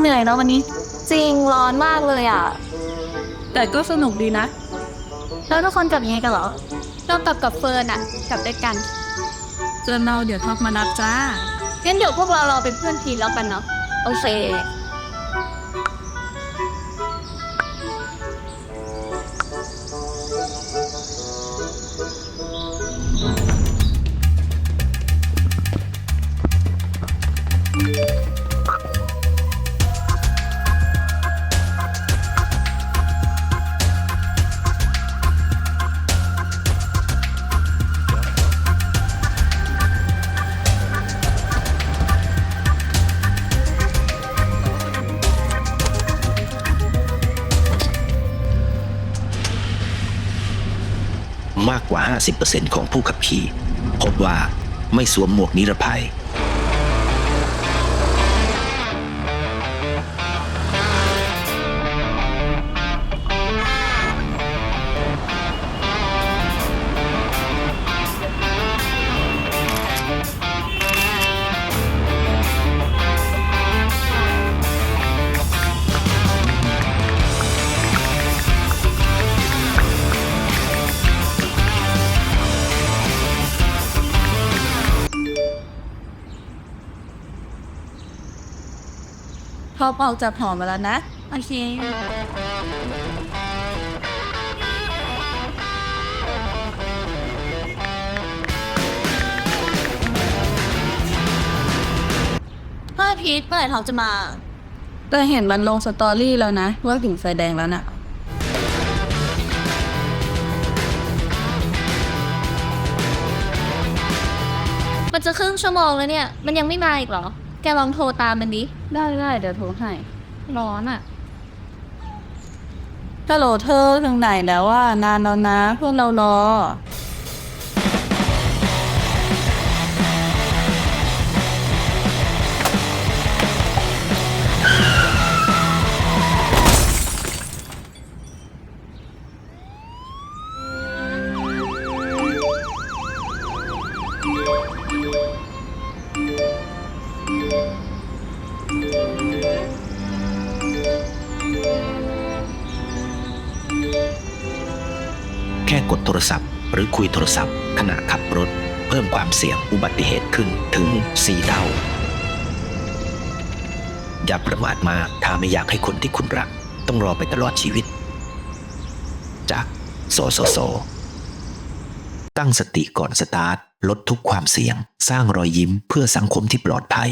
เนาะวันนี้ จริงร้อนมากเลยอะ แต่ก็สนุกดีนะ แล้วทุกคนกลับยังไงกันเหรอเรากลับกับเฟิร์นอะ กลับด้วยกันเจอเราเดี๋ยวท็อปมานัดจ้างั้นเดี๋ยวพวกเราเราเป็นเพื่อนทีแล้วกันเนาะโอเค มากกว่า 50%ของผู้ขับขี่ พบว่าไม่สวมหมวกนิรภัย ท็อปออกจากหอมาแล้วนะ โอเค พ่อพีทเมื่อไหร่เขาจะมา แต่เห็นมันลงสตอรี่แล้วนะ ว่าถึงไฟแดงแล้วน่ะ มันจะครึ่งชั่วโมงแล้วเนี่ย มันยังไม่มาอีกเหรอ แกลองโทรตามมันดิ ได้ได้เดี๋ยวโทรให้ ร้อนอะฮัลโหลเธอถึงไหนแล้วว่านานแล้วนะเพื่อนเรารอ กดโทรศัพท์ หรือคุยโทรศัพท์ ขณะขับรถ เพิ่มความเสี่ยงอุบัติเหตุขึ้นถึง 4 เท่า อย่าประมาทมากถ้าไม่อยากให้คนที่คุณรัก ต้องรอไปตลอดชีวิต จากโซโซโซ ตั้งสติก่อนสตาร์ท ลดทุกความเสี่ยง สร้างรอยยิ้มเพื่อสังคมที่ปลอดภัย